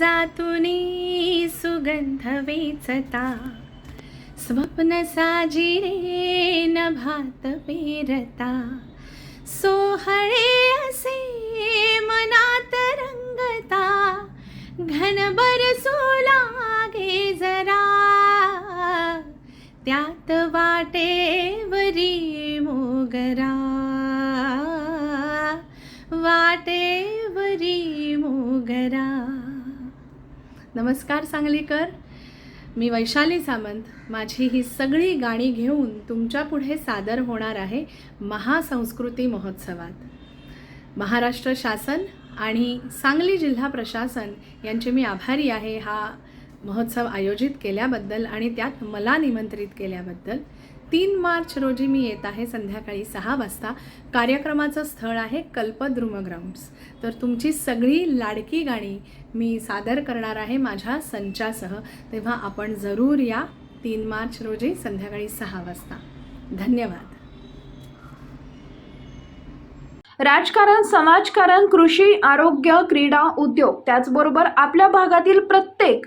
जातुनी सुगंध वेचता. स्वप्न साजिरे भात पेरता. सोहळे असे मनात रंगता. घनभर लागे जरा. त्यात वाटेवरी मोगरा. वाटेवरी मोगरा. नमस्कार सांगलीकर. मी वैशाली सामंत. माझी ही सगळी गाणी घेऊन तुमच्यापुढे सादर होणार आहे महासंस्कृती महोत्सवात. महाराष्ट्र शासन आणि सांगली जिल्हा प्रशासन यांचे मी आभारी आहे. हा महोत्सव आयोजित केल्याबद्दल आणि त्यात मला निमंत्रित केल्याबद्दल तीन मार्च रोजी मी येत आहे संध्याकाळी सहा वाजता. कार्यक्रमाचं स्थळ आहे कल्पद्रुम ग्राउंड्स. तर तुमची सगळी लाडकी गाणी मी सादर करणार आहे माझ्या संचासह. तेव्हा आपण जरूर या तीन मार्च रोजी संध्याकाळी सहा वाजता. धन्यवाद. राजकारण समाजकारण कृषी आरोग्य क्रीडा उद्योग त्याचबरोबर आपल्या भागातील प्रत्येक